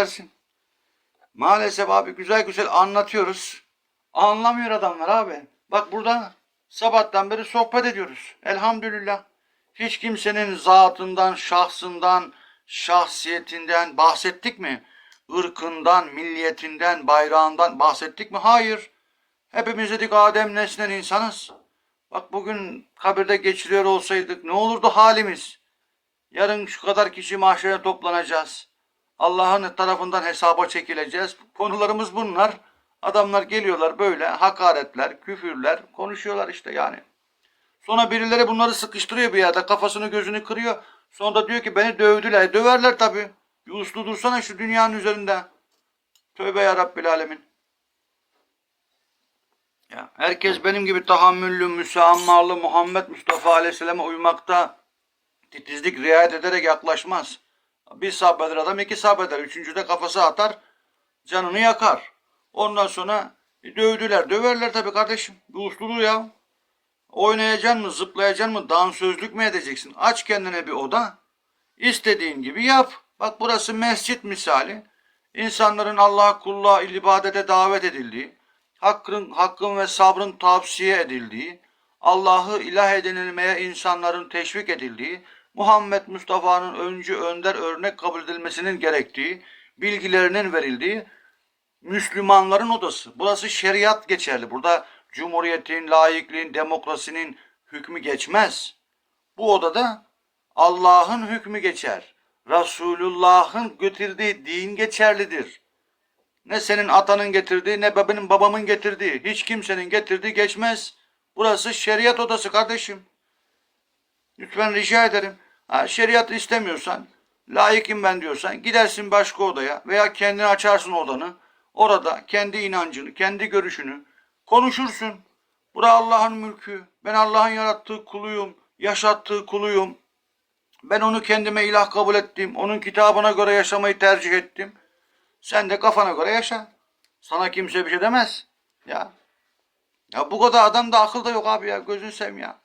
versin. Maalesef abi güzel güzel anlatıyoruz. Anlamıyor adamlar abi. Bak burada sabahtan beri sohbet ediyoruz. Elhamdülillah. Hiç kimsenin zatından, şahsından, şahsiyetinden bahsettik mi? Irkından, milliyetinden, bayrağından bahsettik mi? Hayır. Hepimiz dedik Adem nesnen insanız. Bak bugün kabirde geçiriyor olsaydık ne olurdu halimiz? Yarın şu kadar kişi mahşere toplanacağız. Allah'ın tarafından hesaba çekileceğiz. Konularımız bunlar. Adamlar geliyorlar böyle hakaretler, küfürler konuşuyorlar işte yani. Sonra birileri bunları sıkıştırıyor bir yerde kafasını gözünü kırıyor. Sonra diyor ki beni dövdüler. Döverler tabii. Bir uslu dursana şu dünyanın üzerinde. Tövbe ya Rabbil Alemin. Ya, herkes benim gibi tahammüllü, müsammalı Muhammed Mustafa Aleyhisselam'a uymakta titizlik riayet ederek yaklaşmaz. Bir sabreder adam iki sabreder. Üçüncüde kafası atar canını yakar. Ondan sonra dövdüler. Döverler tabii kardeşim. Bir usluluğu ya. Oynayacaksın mı, zıplayacaksın mı, dansözlük mü edeceksin? Aç kendine bir oda. İstediğin gibi yap. Bak burası mescit misali. İnsanların Allah'a kulluğa, ibadete davet edildiği, hakkın, hakkın ve sabrın tavsiye edildiği, Allah'ı ilah edinilmeye insanların teşvik edildiği, Muhammed Mustafa'nın öncü önder örnek kabul edilmesinin gerektiği, bilgilerinin verildiği Müslümanların odası. Burası şeriat geçerli. Burada cumhuriyetin, laikliğin, demokrasinin hükmü geçmez. Bu odada Allah'ın hükmü geçer. Resulullah'ın getirdiği din geçerlidir. Ne senin atanın getirdiği ne benim babamın getirdiği, hiç kimsenin getirdiği geçmez. Burası şeriat odası kardeşim. Lütfen rica ederim. Ha, şeriatı istemiyorsan, layıkım ben diyorsan gidersin başka odaya veya kendini açarsın odanı. Orada kendi inancını, kendi görüşünü konuşursun. Bura Allah'ın mülkü. Ben Allah'ın yarattığı kuluyum, yaşattığı kuluyum. Ben onu kendime ilah kabul ettim. Onun kitabına göre yaşamayı tercih ettim. Sen de kafana göre yaşa. Sana kimse bir şey demez. Ya. Ya bu kadar adam da akıl da yok abi ya. Gözünü seveyim ya.